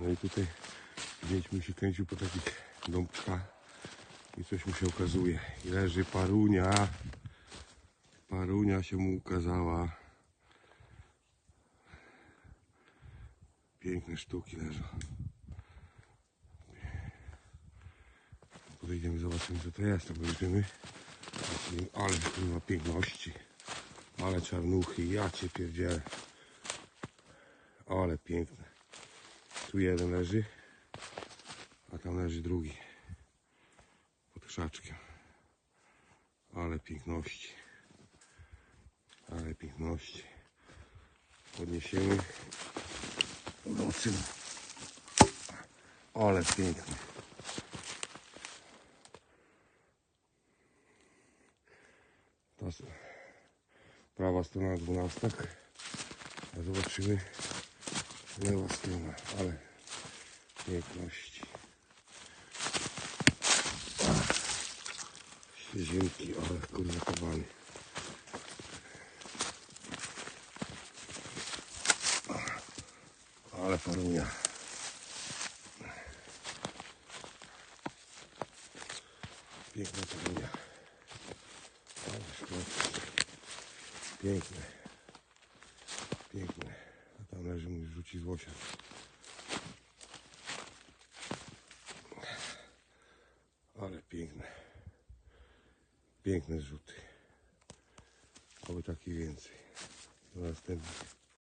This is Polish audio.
No i tutaj zdjęć mi się kręcił po takich dąbkach i coś mu się okazuje. I leży parunia. Parunia się mu ukazała. Piękne sztuki leżą. Podejdziemy, zobaczymy co to jest. Obejrzymy. Ale kurwa piękności. Ale czarnuchy. Ja cię pierdzielę. Ale piękne. Tu jeden leży. A tam leży drugi. Pod krzaczkiem. Ale piękności. Ale piękności. Podniesiemy. Zobaczymy. Ale piękne. Ta prawa strona dwunastak. A zobaczymy lewa strona. Ale piękności. Świeżynki, ale kurwa kowany. Ale parunia. Piękna szkło. Piękne. Piękne. Tam leży mój rzuci z łosia. Ale piękne. Piękne zrzuty. Oby takich więcej. Do następnych.